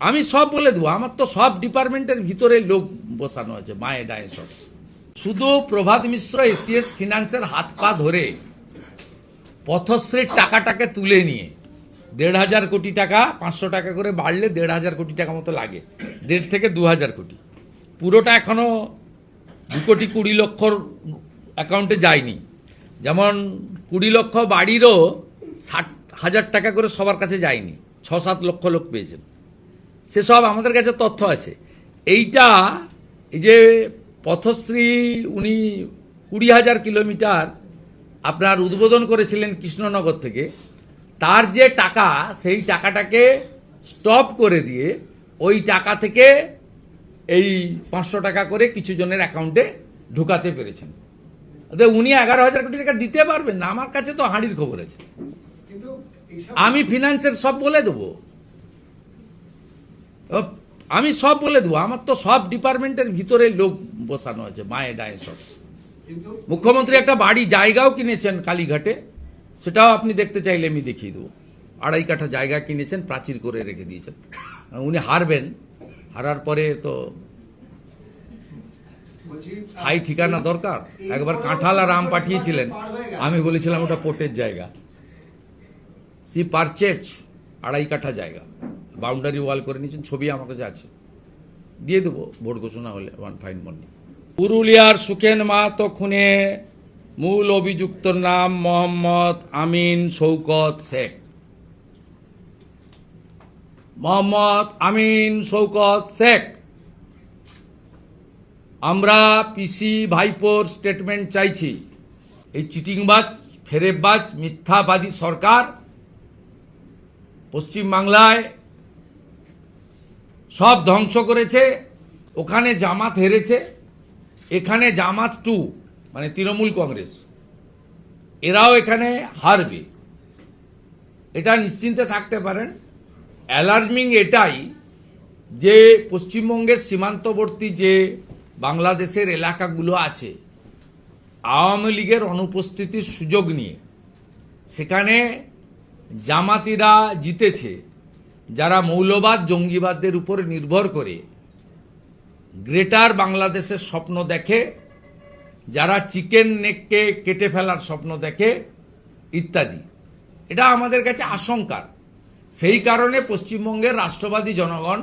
আমি সব বলে দেবো। আমার তো সব ডিপার্টমেন্টের ভিতরে লোক বসানো আছে, মায়ে, ডায়ে সব। শুধু প্রভাত মিশ্র এসিএস ফিনান্সের হাত পা ধরে পথশ্রীর টাকাটাকে তুলে নিয়ে দেড় হাজার কোটি টাকা, পাঁচশো টাকা করে বাড়লে দেড় হাজার কোটি টাকা মতো লাগে, দেড় থেকে দু হাজার কোটি। পুরোটা এখনও দু কোটি কুড়ি লক্ষর অ্যাকাউন্টে যায়নি। যেমন কুড়ি লক্ষ বাড়িরও ষাট হাজার টাকা করে সবার কাছে যায়নি, ছ সাত লক্ষ লোক পেয়েছেন। সেসব আমাদের কাছে তথ্য আছে। এইটা এই যে পথশ্রী উনি কুড়ি হাজার কিলোমিটার আপনার উদ্বোধন করেছিলেন কৃষ্ণনগর থেকে তার যে টাকা সেই টাকাটাকে স্টপ করে দিয়ে ওই টাকা থেকে এই পাঁচশো টাকা করে কিছু জনের অ্যাকাউন্টে ঢুকাতে পেরেছেন। উনি এগারো হাজার কোটি টাকা দিতে পারবেন না আমার কাছে তো হাঁড়ির খবর আছে। আমি ফিনান্সের সব বলে দেবো। আমি সব বলে দেবো। আমার তো সব ডিপার্টমেন্টের ভিতরে লোক বসানো আছে মায়ে ডায়ে সব। মুখ্যমন্ত্রী একটা বাড়ি জায়গাও কিনেছেন কালীঘাটে। সেটাও আপনি দেখতে চাইলে আমি দেখিয়ে দেবো। আড়াই কাঠা জায়গা কিনেছেন প্রাচীর করে রেখে দিয়েছেন। উনি হারবেন। হারার পরে তো স্থায়ী ঠিকানা দরকার। একবার কাঁঠাল আর আম পাঠিয়েছিলেন। আমি বলেছিলাম ওটা পোর্টের জায়গা। সি পারচেজ আড়াই কাঠা জায়গা। বাউন্ডারি ওয়াল করে নিয়েছেন, ছবি আমার কাছে আছে। দিয়ে দেবো, ভোট ঘোষণা হলে ওয়ান ফাইন মনি পুরুলিয়ার সুখেন মাহাতো খুনে মূল অভিযুক্তর নাম মোহাম্মদ আমিন শৌকত শেখ। মোহাম্মদ আমিন শৌকত শেখ। আমরা পিসি ভাইপোর স্টেটমেন্ট চাইছি। এই চিটিংবাজ, ফেরেববাজ, মিথ্যাবাদী সরকার পশ্চিমবাংলায় সব ধ্বংস করেছে, ওখানে জামাত হেরেছে, এখানে জামাত টু মানে তৃণমূল কংগ্রেস। এরাও এখানে হারবে। এটা নিশ্চিন্তে থাকতে পারেন। অ্যালার্মিং এটাই যে পশ্চিমবঙ্গের সীমান্তবর্তী যে বাংলাদেশের এলাকাগুলো আছে, আওয়ামী লীগের অনুপস্থিতির সুযোগ নিয়ে, সেখানে জামাতিরা জিতেছে। যারা মৌলবাদ, জঙ্গিবাদদের উপরে নির্ভর করে, গ্রেটার বাংলাদেশের স্বপ্ন দেখে, যারা চিকেন নেককে কেটে ফেলার স্বপ্ন দেখে, ইত্যাদি। এটা আমাদের কাছে আশঙ্কার সেই কারণে পশ্চিমবঙ্গের রাষ্ট্রবাদী জনগণ,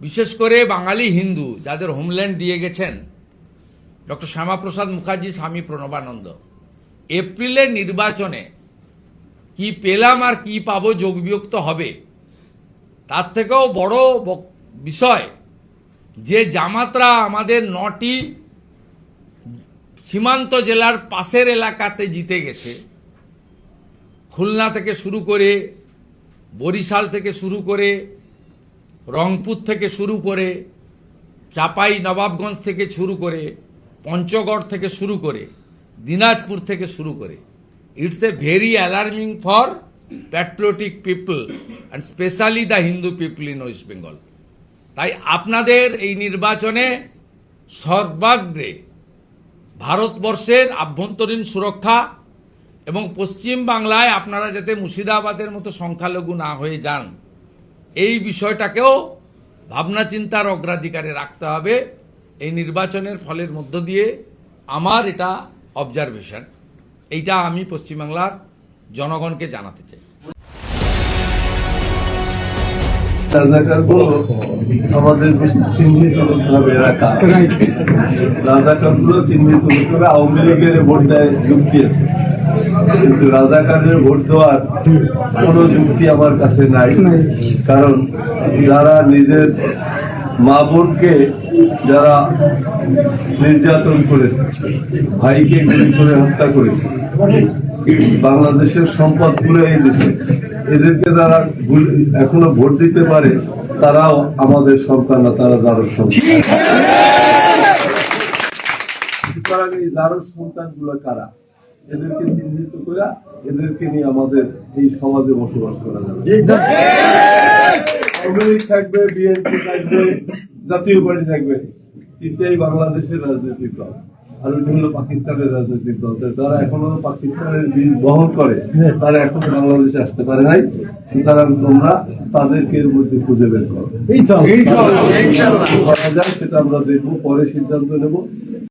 বিশেষ করে বাঙালি হিন্দু, যাদের হোমল্যান্ড দিয়ে গেছেন, ডক্টর শ্যামাপ্রসাদ মুখার্জি, স্বামী প্রণবানন্দ, এপ্রিলের নির্বাচনে কি পেলাম আর কি পাবো যোগ বিয়োগ হবে তার থেকেও বড় বিষয় যে জামাতরা আমাদের নটি সীমান্ত জেলার পাশের এলাকাতে জিতে গেছে। খুলনা থেকে শুরু করে, বরিশাল থেকে শুরু করে, রংপুর থেকে শুরু করে, চাপাই, নবাবগঞ্জ থেকে শুরু করে, পঞ্চগড় থেকে শুরু করে, দিনাজপুর থেকে শুরু করে। It's a very alarming for patriotic people and specially the Hindu people in West Bengal তাই আপনাদের এই নির্বাচনে সর্বাগ্রে ভারতবর্ষের আভ্যন্তরীণ সুরক্ষা এবং পশ্চিম বাংলায় আপনারা যাতে মুর্শিদাবাদের মতো সংখ্যালঘু না হয়ে যান, এই বিষয়টাকেও ভাবনা চিন্তার অগ্রাধিকারে রাখতে হবে। এই নির্বাচনের ফলের মধ্য দিয়ে আমার এটা অবজারভেশন এইটা আমি পশ্চিমবাংলার জনগণকে জানাতে চাই। আমাদের চিহ্নিত করতে হবে এলাকা রাজাকারগুলো চিহ্নিত করতে হবে আওয়ামী লীগের ভোট দেয় যুক্তি আছে। কিন্তু রাজাকারের ভোট দেওয়ার কোনো যুক্তি আমার কাছে নাই। কারণ যারা নিজের মা বোনকে যারা নির্যাতন করেছে ভাইকে গুলি করে হত্যা করেছে বাংলাদেশের সম্পদ এই দেশে এদেরকে যারা এখনও ভোট দিতে পারে, তারাও আমাদের সন্তান না তারা যারও সন্তান। সুতরাং এই যারও সন্তানগুলো কারা? এদেরকে চিহ্নিত করে এদেরকে নিয়ে আমাদের এই সমাজে বসবাস করা যাবে। থাকবে, বিএনপি থাকবে, জাতীয় পার্টি থাকবে, এটাই বাংলাদেশের রাজনৈতিক দল। আর ওইটি হলো পাকিস্তানের রাজনৈতিক দল। যারা এখনও পাকিস্তানের বীজ বহন করে তারা এখন বাংলাদেশে আসতে পারে নাই। সুতরাং তোমরা তাদেরকে এর মধ্যে খুঁজে বের করো। করা যায় সেটা আমরা দেখব পরে সিদ্ধান্ত নেব।